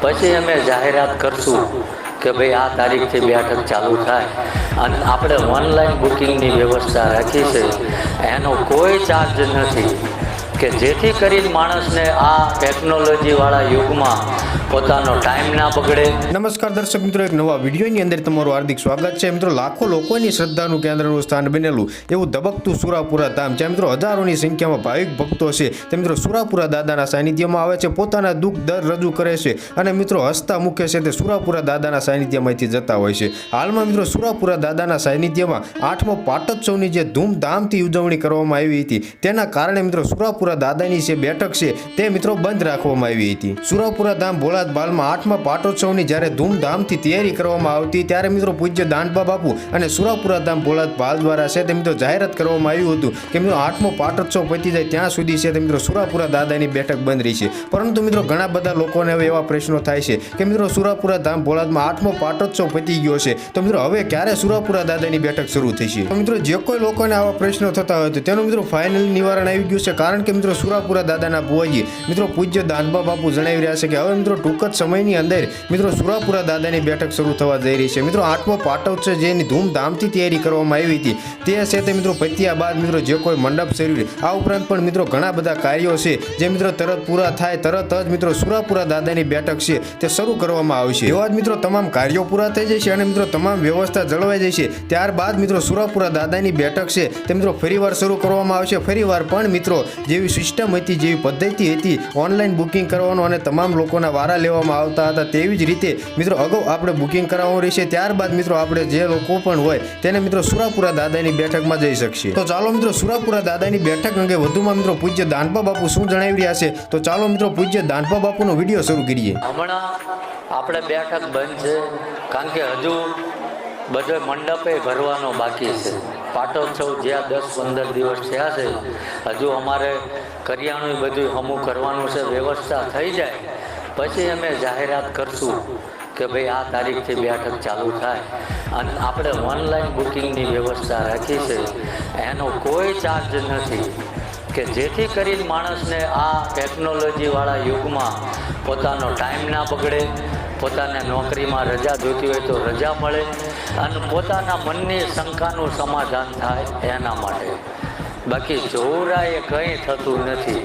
પછી અમે જાહેરાત કરશું કે ભાઈ આ તારીખથી બેઠક ચાલુ થાય. અને આપણે ઓનલાઈન બુકિંગની વ્યવસ્થા રાખી છે. એનો કોઈ ચાર્જ નથી. કે જેથી કરીને માણસને આ ટેકનોલોજીવાળા યુગમાં પોતાનો ટાઈમ ના બગડે. નમસ્કાર દર્શક મિત્રો, એક નવા વિડીયોની અંદર તમારું હાર્દિક સ્વાગત છે. મિત્રો, લાખો લોકોની શ્રદ્ધાનું કેન્દ્રનું સ્થાન બનેલું એવું ધબકતું સુરાપુરા ધામ જ્યાં મિત્રો, હજારોની સંખ્યામાં ભાવિક ભક્તો છે. તે મિત્રો, સુરાપુરા દાદાના સાનિધ્યમાં આવે છે. પોતાના દુઃખ દર રજૂ કરે છે અને મિત્રો, હસતા મુખે છે તે સુરાપુરા દાદાના સાનિધ્યમાંથી જતા હોય છે. હાલમાં મિત્રો, સુરાપુરા દાદાના સાનિધ્યમાં આઠમો પાટોત્સવની જે ધૂમધામથી ઉજવણી કરવામાં આવી હતી, તેના કારણે મિત્રો, સુરાપુરા દાદાની જે બેઠક છે, તે મિત્રો બંધ રાખવામાં આવી હતી. સુરાપુરા ધામ ભોળાત બાલમાં આઠમા પાટોત્સવની જ્યારે ધૂમધામથી તૈયારી કરવામાં આવતી, ત્યારે મિત્રો પૂજ્ય દાંડબા બાપુ અને સુરાપુરા ધામ ભોળાત બાલ દ્વારા છે તે મિત્રો જાહેરાત કરવામાં આવ્યું હતું કે મિત્રો આઠમો પાટોત્સવ પતી જાય ત્યાં સુધી છે તે મિત્રો સુરાપુરા દાદાની બેઠક બંધ રહી છે. પરંતુ મિત્રો ઘણા બધા લોકોને હવે એવા પ્રશ્નો થાય છે કે મિત્રો સુરાપુરા ધામ ભોળાતમાં આઠમો પાટોત્સવ પતી ગયો છે, તો મિત્રો હવે ક્યારે સુરાપુરા દાદાની બેઠક શરૂ થશે? તો મિત્રો જે કોઈ લોકોને આવા પ્રશ્નો થતા હોય તો તેનું મિત્રો ફાઇનલ નિવારણ આવી ગયું છે. કારણ કે મિત્રો સુરાપુરા દાદાના ભુવાજી મિત્રો પૂજ્ય દાનબા બાપુ જણાવી રહ્યા છે કે હવે મિત્રો ટૂંક જ સમયની અંદર મિત્રો સુરાપુરા દાદાની બેઠક શરૂ થવા જઈ રહી છે. મિત્રો આઠમો પાટોત્સવ જેની ધૂમધામથી તૈયારી કરવામાં આવી હતી. તે છે તે મિત્રો પત્યા બાદ મિત્રો જે કોઈ મંડપ શરીર આ ઉપરાંત પણ મિત્રો ઘણા બધા કાર્યો છે જે મિત્રો તરત પૂરા થાય, તરત જ મિત્રો સુરાપુરા દાદાની બેઠક છે તે શરૂ કરવામાં આવશે એવા જ મિત્રો તમામ કાર્યો પૂરા થઈ જશે અને મિત્રો તમામ વ્યવસ્થા જળવાઈ જશે. ત્યારબાદ મિત્રો સુરાપુરા દાદાની બેઠક છે તે મિત્રો ફરીવાર શરૂ કરવામાં આવશે. ફરીવાર પણ મિત્રો જેવી સિસ્ટમ હતી, જેવી પદ્ધતિ હતી, ઓનલાઈન બુકિંગ કરવાનું અને તમામ લોકોના વારા લેવામાં આવતા હતા, તેવી જ રીતે મિત્રો અગાઉ આપણે બુકિંગ કરાવવાનું રહેશે, ત્યારબાદ મિત્રો આપણે જે લોકો પણ હોય, તેને મિત્રો સુરાપુરા દાદાની બેઠકમાં જઈ શકશે તો ચાલો મિત્રો સુરાપુરા દાદાની બેઠક અંગે વધુમાં મિત્રો પૂજ્ય દાનપા બાપુ શું જણાવી રહ્યા છે, તો ચાલો મિત્રો પૂજ્ય દાનપા બાપુનો વીડિયો શરૂ કરીએ. હમણાં આપણે બેઠક બંધ છે, કારણ કે હજુ બધે મંડપે ભરવાનો બાકી છે. પાટોત્સવ જ્યાં દસ પંદર દિવસ થયા છે, હજુ અમારે કરિયાણું બધું હમું કરવાનું છે, વ્યવસ્થા થઈ જાય. પછી અમે જાહેરાત કરશું કે ભાઈ આ તારીખથી બેઠક ચાલુ થાય. અને આપણે ઓનલાઈન બુકિંગની વ્યવસ્થા રાખી છે. એનો કોઈ ચાર્જ નથી. કે જેથી કરીને માણસને આ ટેકનોલોજીવાળા યુગમાં પોતાનો ટાઈમ ના બગડે, પોતાને નોકરીમાં રજા જોતી હોય તો રજા મળે અને પોતાના મનની શંકાનું સમાધાન થાય એના માટે. બાકી જોરાએ કંઈ થતું નથી.